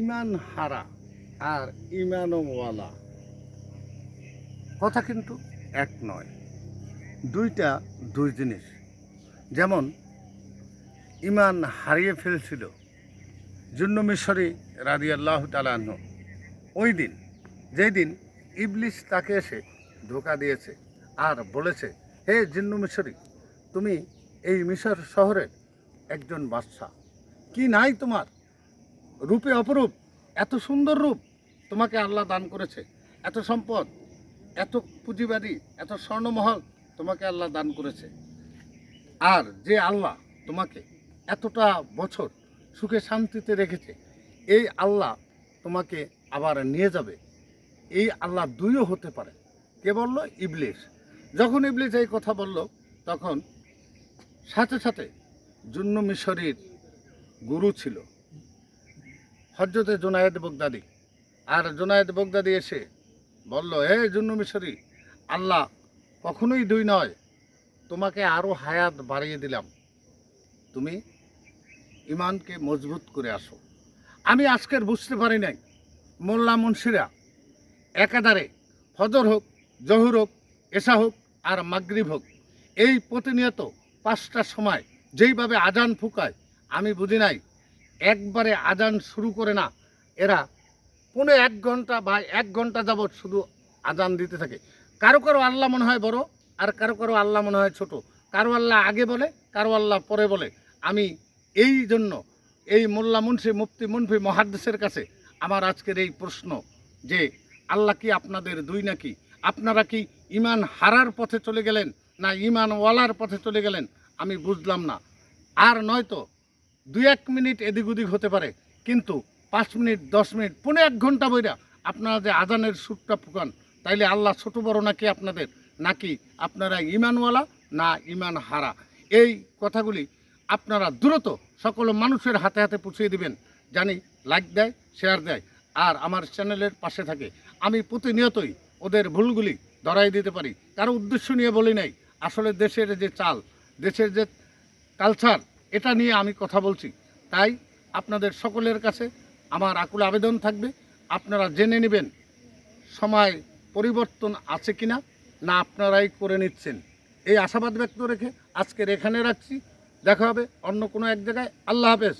ইমান হারা আর ইমানওয়ালা কথা কিন্তু এক নয়। দুইটা দুই জিনিস। যেমন, ইমান হারিয়ে ফেলছিল জুন্ন মিশরি রাজি আল্লাহ তালাহ ওই দিন যেই দিন ইবলিশ তাকে এসে ধোকা দিয়েছে আর বলেছে, হে জিন্নু মিশরি, তুমি এই মিশর শহরের একজন বাদশা কি নাই তোমার? রূপে অপরূপ, এত সুন্দর রূপ তোমাকে আল্লাহ দান করেছে। এত সম্পদ, এত পুঁজিবাদী, এত স্বর্ণমহল তোমাকে আল্লাহ দান করেছে। আর যে আল্লাহ তোমাকে এতটা বছর সুখে শান্তিতে রেখেছে, এই আল্লাহ তোমাকে আবার নিয়ে যাবে। এই আল্লাহ দুইও হতে পারে। কে বলল? ইবলিশ যখন ইবলিশ এই কথা বলল, তখন সাথে সাথে জুন্ন মিশরির গুরু ছিল। হজরতে জোনায়েদ বগদাদি। আর জোনায়েদ বগদাদি এসে বলল হে জুন্ন মিশরি, আল্লাহ কখনোই দুই নয়, তোমাকে আরও হায়াত বাড়িয়ে দিলাম। তুমি ইমানকে মজবুত করে আসো। আমি আজকের বুঝতে পারি নাই। মোল্লা মুন্সিরা একাধারে ফজর হোক, জহুর হোক, এশা হোক আর মাগরিব হোক, এই প্রতিনিয়ত পাঁচটা সময় যেইভাবে আজান ফুকায়, আমি বুঝি নাই একবারে আজান শুরু করে না, এরা পৌনে এক ঘণ্টা বা এক ঘণ্টা যাবৎ শুধু আজান দিতে থাকে। কারও কারও আল্লাহ মনে হয় বড়, আর কারও কারও আল্লাহ মনে হয় ছোট। কারও আল্লাহ আগে বলে, কারও আল্লাহ পরে বলে। আমি এই জন্য এই মোল্লা মুন্সি মুফতি মুনফি মহাদ্দেশের কাছে আমার আজকের এই প্রশ্ন যে, আল্লাহ কি আপনাদের দুই নাকি? আপনারা কি ইমান হারার পথে চলে গেলেন না ইমান ওয়ালার পথে চলে গেলেন? আমি বুঝলাম না। আর নয়তো দুই এক মিনিট এদিক ওদিক হতে পারে, কিন্তু পাঁচ মিনিট, দশ মিনিট, পৌনে এক ঘণ্টা বইরা আপনারা যে আজানের সুরটা ফুকান, তাইলে আল্লাহ ছোট বড় নাকি আপনাদের? নাকি আপনারা ইমানওয়ালা না ইমান হারা এই কথাগুলি আপনারা দ্রুত সকল মানুষের হাতে হাতে পৌঁছে দিবেন, জানি লাইক দেয় শেয়ার দেয়, আর আমার চ্যানেলের পাশে থাকে। আমি প্রতিনিয়তই ওদের ভুলগুলি ধরাই দিতে পারি। কারও উদ্দেশ্য নিয়ে বলি নাই। আসলে দেশের যে চাল, দেশের যে কালচার এটা নিয়ে আমি কথা বলছি। তাই আপনাদের সকলের কাছে আমার আকুল আবেদন থাকবে। আপনারা জেনে নেবেন সময় পরিবর্তন আছে কিনা, না আপনারাই করে নিচ্ছেন। এই আশাবাদ ব্যক্ত রেখে আজকের এখানে রাখছি। দেখা হবে অন্য কোনো এক জায়গায়। আল্লাহ হাফেজ।